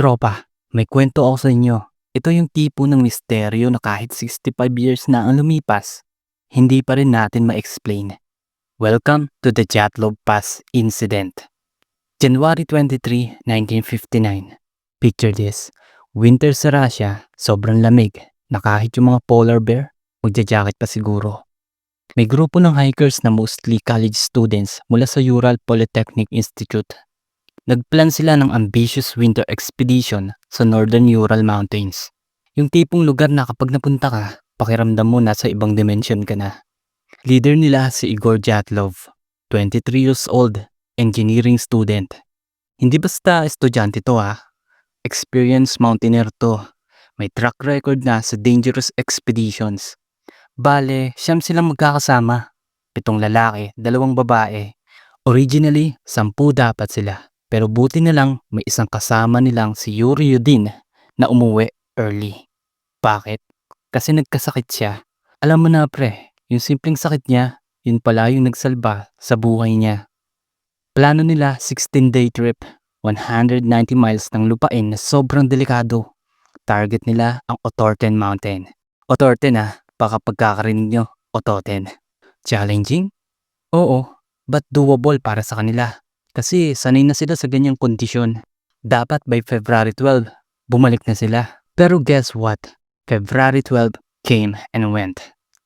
Tropa, may kwento ako sa inyo. Ito yung tipo ng misteryo na kahit 65 years na ang lumipas, hindi pa rin natin ma-explain. Welcome to the Jatlov Pass Incident. January 23, 1959. Picture this. Winter sa Russia, sobrang lamig na kahit yung mga polar bear, magja-jacket pa siguro. May grupo ng hikers na mostly college students mula sa Ural Polytechnic Institute Nagplan sila ng ambitious winter expedition sa Northern Ural Mountains. Yung tipong lugar na kapag napunta ka, pakiramdam mo nasa ibang dimension ka na. Leader nila si Igor Jatlov, 23 years old, engineering student. Hindi basta estudyante to ha. Experienced mountaineer to. May track record na sa dangerous expeditions. Bale, siyam silang magkakasama. Pitong lalaki, dalawang babae. Originally, sampu dapat sila. Pero buti na lang may isang kasama nilang si Yuri Yudin na umuwi early. Bakit? Kasi nagkasakit siya. Alam mo na pre, yung simpleng sakit niya, yun pala yung nagsalba sa buhay niya. Plano nila 16-day trip, 190 miles ng lupain na sobrang delikado. Target nila ang Otorten Mountain. Otorten ah, baka pagkakarinig nyo, Ototen. Challenging? Oo, but doable para sa kanila. Kasi sanay na sila sa ganyang kondisyon. Dapat by February 12, bumalik na sila. Pero guess what? February 12 came and went.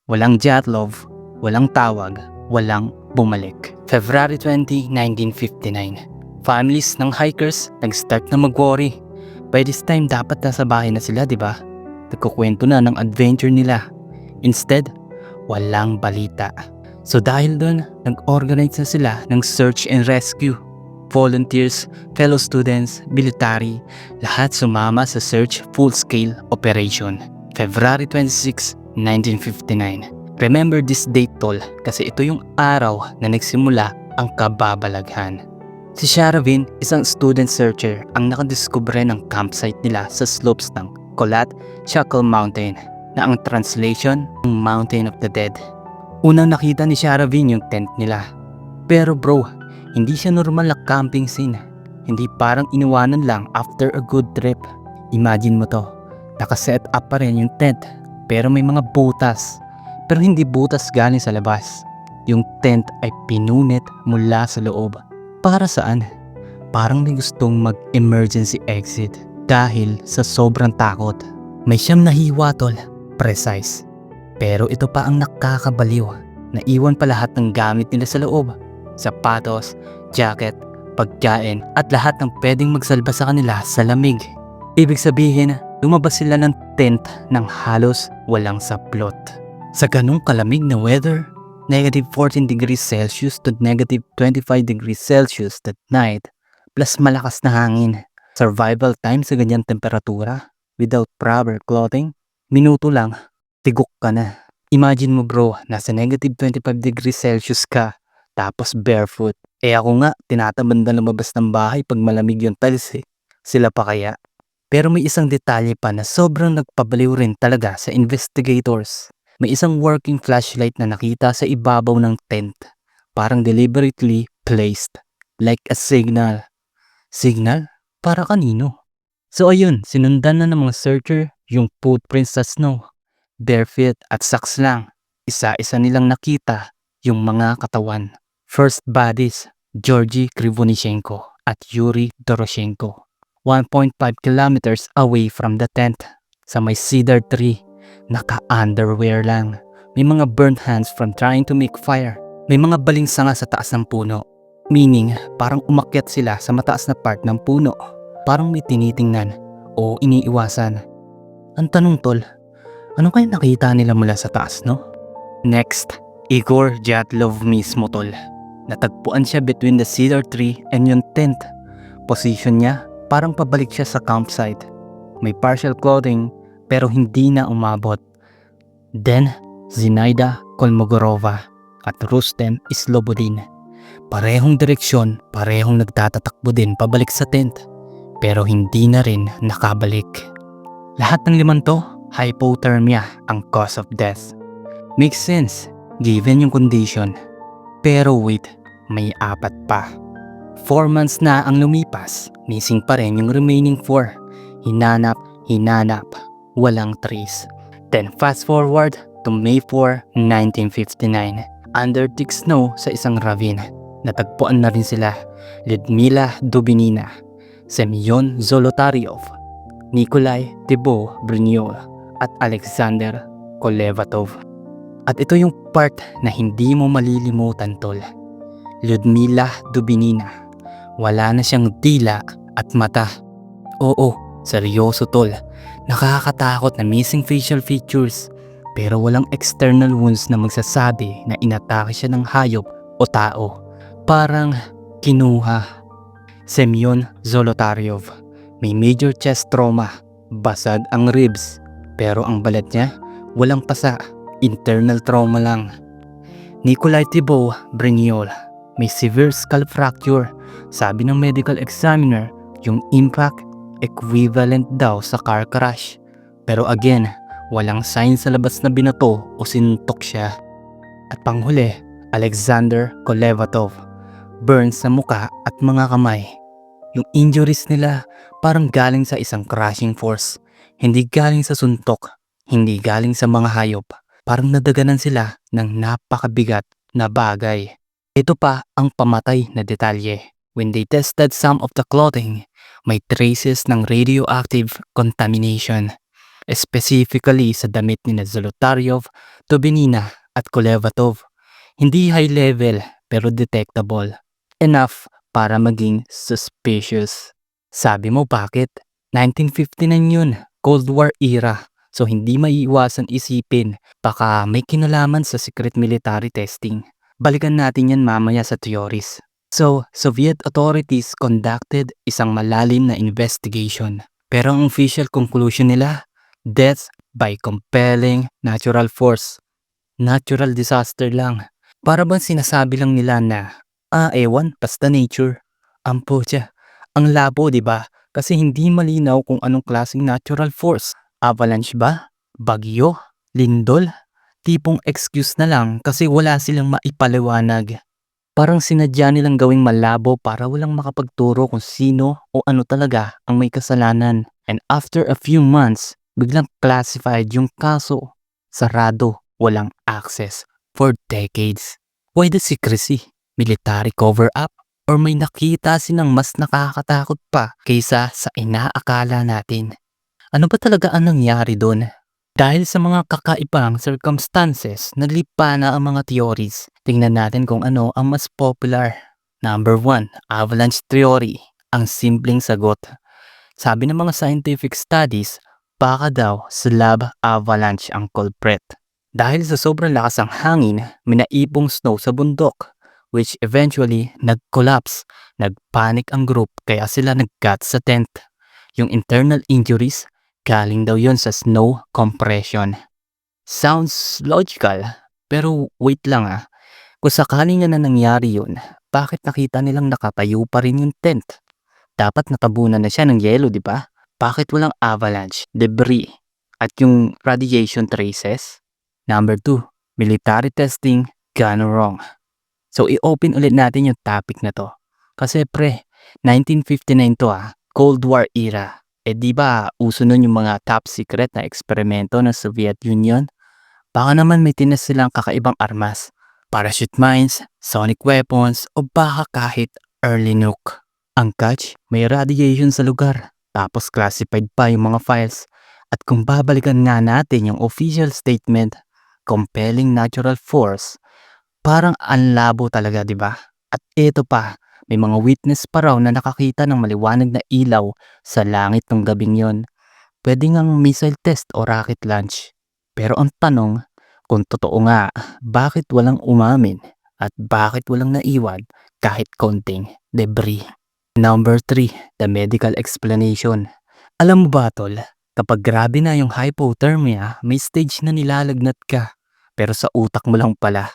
Walang Jatlov, walang tawag, walang bumalik. February 20, 1959. Families ng hikers nag-start na mag-worry. By this time, dapat nasa bahay na sila, di ba? Nagkukwento na ng adventure nila. Instead, walang balita. So dahil doon, nag-organize na sila ng search and rescue. Volunteers, fellow students, military, lahat sumama sa search full-scale operation. February 26, 1959. Remember this date tol kasi ito yung araw na nagsimula ang kababalaghan. Si Sharavin, isang student searcher ang nakadiskubre ng campsite nila sa slopes ng Kolat Chakal Mountain na ang translation ng Mountain of the Dead. Unang nakita ni Sharavin yung tent nila. Pero bro, hindi siya normal na camping scene. Hindi parang iniwanan lang after a good trip. Imagine mo to, nakaset up pa rin yung tent pero may mga butas. Pero hindi butas galing sa labas. Yung tent ay pinunit mula sa loob. Para saan? Parang may gustong mag-emergency exit dahil sa sobrang takot. May siyam na hiwa tol, precise. Pero ito pa ang nakakabaliw. Naiwan pa lahat ng gamit nila sa loob. Sapatos, jacket, pagkain at lahat ng pwedeng magsalba sa kanila sa lamig. Ibig sabihin, lumabas sila ng tent ng halos walang saplot. Sa ganong kalamig na weather, negative 14 degrees Celsius to negative 25 degrees Celsius that night, plus malakas na hangin. Survival time sa ganyang temperatura, without proper clothing, minuto lang tigok ka na. Imagine mo bro, nasa negative 25 degrees Celsius ka, tapos barefoot. Eh ako nga, tinatamad na lumabas ng bahay pag malamig yung tiles eh. Sila pa kaya? Pero may isang detalye pa na sobrang nagpabaliw rin talaga sa investigators. May isang working flashlight na nakita sa ibabaw ng tent. Parang deliberately placed. Like a signal. Signal? Para kanino? So ayun, sinundan na ng mga searcher yung footprints sa snow barefoot at socks lang. Isa-isa nilang nakita yung mga katawan. First bodies, Georgy Krivonishenko at Yuri Doroshenko. 1.5 kilometers away from the tent. Sa may cedar tree, naka-underwear lang. May mga burnt hands from trying to make fire. May mga balingsanga sa taas ng puno. Meaning, parang umakyat sila sa mataas na part ng puno. Parang may tinitingnan o iniiwasan. Ang tanong tol, ano kaya nakita nila mula sa taas, no? Next, Igor Jatlov mismo tol. Natagpuan siya between the cedar tree and yung tent. Position niya, parang pabalik siya sa campsite. May partial clothing, pero hindi na umabot. Then, Zinaida Kolmogorova at Rustem Slobodin. Parehong direksyon, parehong nagtatatakbo din pabalik sa tent. Pero hindi na rin nakabalik. Lahat ng liman to, hypothermia ang cause of death. Makes sense, given yung condition. Pero wait, may apat pa. 4 months na ang lumipas, missing pa rin yung remaining 4. Hinanap, hinanap, walang trace. Then fast forward to May 4, 1959. Under thick snow sa isang ravine, natagpuan na rin sila Ludmila Dubinina, Semyon Zolotaryov, Nikolai Thibault Bruniol at Alexander Kolevatov. At ito yung part na hindi mo malilimutan tol. Ludmila Dubinina. Wala na siyang dila at mata. Oo, seryoso tol. Nakakatakot na missing facial features pero walang external wounds na magsasabi na inatake siya ng hayop o tao. Parang kinuha. Semyon Zolotaryov. May major chest trauma. Basad ang ribs. Pero ang balat niya, walang pasa. Internal trauma lang. Nikolai Thibault Breniol. May severe skull fracture. Sabi ng medical examiner, yung impact equivalent daw sa car crash. Pero again, walang sign sa labas na binato o sinuntok siya. At panghuli, Alexander Kolevatov. Burns sa muka at mga kamay. Yung injuries nila parang galing sa isang crashing force. Hindi galing sa suntok, hindi galing sa mga hayop. Parang nadaganan sila ng napakabigat na bagay. Ito pa ang pamatay na detalye. When they tested some of the clothing, may traces ng radioactive contamination. Specifically sa damit ni Zolotaryov, Tobinina at Kolevatov. Hindi high level pero detectable. Enough para maging suspicious. Sabi mo bakit? 1959 yun, Cold War era. So hindi maiiwasan isipin baka may kinalaman sa secret military testing. Balikan natin yan mamaya sa theories. So, Soviet authorities conducted isang malalim na investigation. Pero ang official conclusion nila, death by compelling natural force. Natural disaster lang. Para bang sinasabi lang nila na, ah ewan, basta nature. Ang putya. Ang labo, ba? Kasi hindi malinaw kung anong klaseng natural force. Avalanche ba? Bagyo? Lindol? Tipong excuse na lang kasi wala silang maipaliwanag. Parang sinadya nilang gawing malabo para walang makapagturo kung sino o ano talaga ang may kasalanan. And after a few months, biglang classified yung kaso. Sarado, walang access for decades. Why the secrecy? Military cover-up? Or may nakita silang mas nakakatakot pa kaysa sa inaakala natin? Ano ba talaga ang nangyari doon? Dahil sa mga kakaibang circumstances, nalipa na ang mga theories. Tingnan natin kung ano ang mas popular. Number 1, avalanche theory. Ang simpleng sagot. Sabi ng mga scientific studies, baka daw slab avalanche ang culprit. Dahil sa sobrang lakas ng hangin, may naipong snow sa bundok, which eventually nag-collapse. Nagpanic ang group kaya sila nag-cut sa tent. Yung internal injuries, galing daw yon sa snow compression. Sounds logical, pero wait lang ah. Kung sakaling nga na nangyari yun, bakit nakita nilang nakatayo pa rin yung tent? Dapat natabunan na siya ng yelo, di ba? Bakit walang avalanche, debris, at yung radiation traces? Number 2, military testing gone wrong. So i-open ulit natin yung topic na to. Kasi pre, 1959 to ah, Cold War era. Eh di ba uso nun yung mga top secret na eksperimento ng Soviet Union? Baka naman may tinas silang kakaibang armas. Parachute mines, sonic weapons, o baka kahit early nuke. Ang catch, may radiation sa lugar. Tapos classified pa yung mga files. At kung babalikan nga natin yung official statement, compelling natural force, parang anlabo talaga, di ba? At ito pa, may mga witness pa raw na nakakita ng maliwanag na ilaw sa langit ng gabing yon. Pwede ngang missile test o rocket launch. Pero ang tanong, kung totoo nga, bakit walang umamin at bakit walang naiwan kahit konting debris? Number 3, the medical explanation. Alam mo ba tol, kapag grabe na yung hypothermia, may stage na nilalagnat ka. Pero sa utak mo lang pala.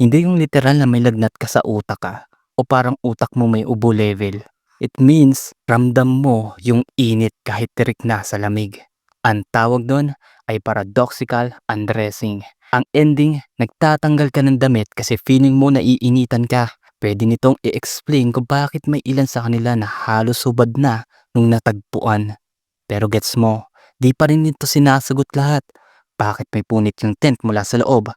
Hindi yung literal na may lagnat ka sa utak ka o parang utak mo may ubo level. It means ramdam mo yung init kahit tirik na sa lamig. Ang tawag doon ay paradoxical undressing. Ang ending, nagtatanggal ka ng damit kasi feeling mo naiinitan ka. Pwede nitong i-explain kung bakit may ilan sa kanila na halos hubad na nung natagpuan. Pero gets mo, di pa rin nito sinasagot lahat. Bakit may punit yung tent mula sa loob?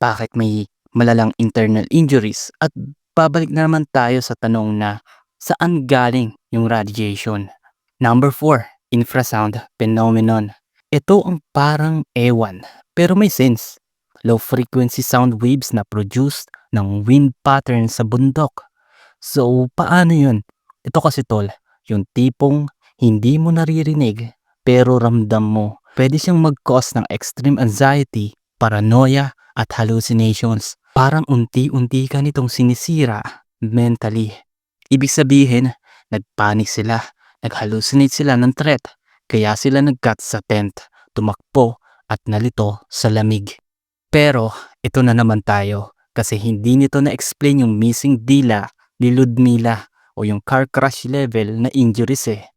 Bakit may malalang internal injuries? At babalik na naman tayo sa tanong na saan galing yung radiation? Number 4, infrasound phenomenon. Ito ang parang ewan, pero may sense. Low frequency sound waves na produced ng wind pattern sa bundok. So, paano yun? Ito kasi tol, yung tipong hindi mo naririnig pero ramdam mo. Pwede siyang mag-cause ng extreme anxiety, paranoia, at hallucinations. Parang unti-unti ka nitong sinisira mentally. Ibig sabihin, nagpanik sila, nag-hallucinate sila ng threat, kaya sila nag-cut sa tent, tumakbo, at nalito sa lamig. Pero, ito na naman tayo, kasi hindi nito na-explain yung missing dila ni Ludmila o yung car crash level na injuries eh.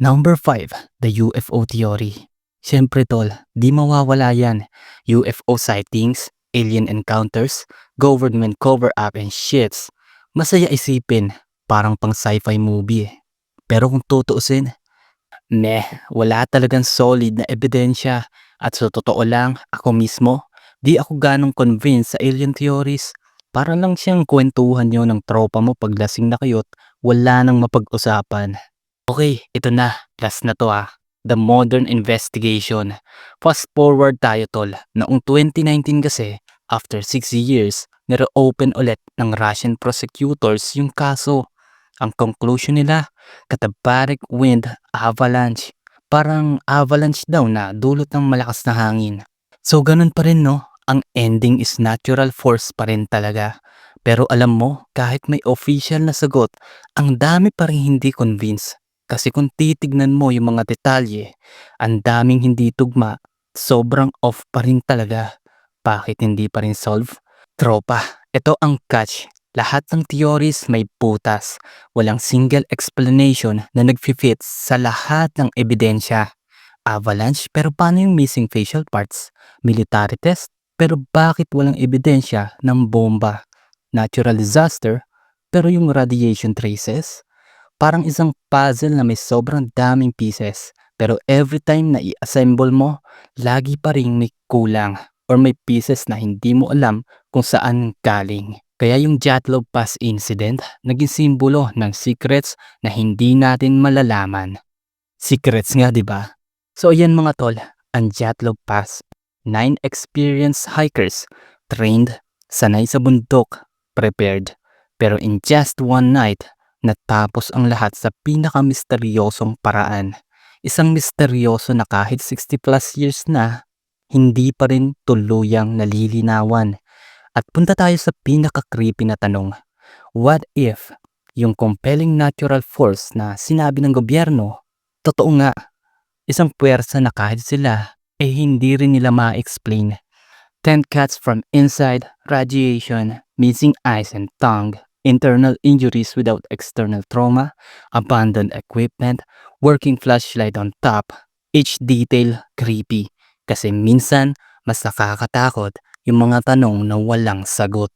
Number 5, the UFO theory. Siyempre tol, di mawawala yan. UFO sightings, alien encounters, government cover-up and shits. Masaya isipin, parang pang sci-fi movie eh. Pero kung tutuusin, meh, wala talagang solid na ebidensya. At sa totoo lang, ako mismo, di ako ganong convinced sa alien theories. Para lang siyang kwentuhan nyo ng tropa mo pag lasing na kayo't wala nang mapag-usapan. Okay, ito na. Last na to ah. The Modern Investigation. Fast forward tayo tol. Noong 2019 kasi, after 6 years, nire-open ulit ng Russian prosecutors yung kaso. Ang conclusion nila, katabarik wind avalanche. Parang avalanche daw na dulot ng malakas na hangin. So ganun pa rin no, ang ending is natural force pa rin talaga. Pero alam mo, kahit may official na sagot, ang dami pa rin hindi convinced. Kasi kung titignan mo yung mga detalye, ang daming hindi tugma, sobrang off pa rin talaga. Bakit hindi pa rin solve? Tropa, ito ang catch. Lahat ng theories may putas. Walang single explanation na nag-fit sa lahat ng ebidensya. Avalanche, pero paano yung missing facial parts? Military test, pero bakit walang ebidensya ng bomba? Natural disaster, pero yung radiation traces? Parang isang puzzle na may sobrang daming pieces. Pero every time na i-assemble mo, lagi pa rin may kulang or may pieces na hindi mo alam kung saan galing. Kaya yung Jatlow Pass incident naging simbolo ng secrets na hindi natin malalaman. Secrets nga, di ba? So ayan mga tol, ang Jatlow Pass. Nine experienced hikers, trained, sanay sa bundok, prepared. Pero in just one night, natapos ang lahat sa pinakamisteryosong paraan. Isang misteryoso na kahit 60 plus years na, hindi pa rin tuluyang nalilinawan. At punta tayo sa pinaka-creepy na tanong. What if yung compelling natural force na sinabi ng gobyerno, totoo nga, isang puwersa na kahit sila, eh hindi rin nila ma-explain. Tent cuts from inside, radiation, missing eyes and tongue, internal injuries without external trauma, abandoned equipment, working flashlight on top, each detail creepy. Kasi minsan, mas nakakatakot yung mga tanong na walang sagot.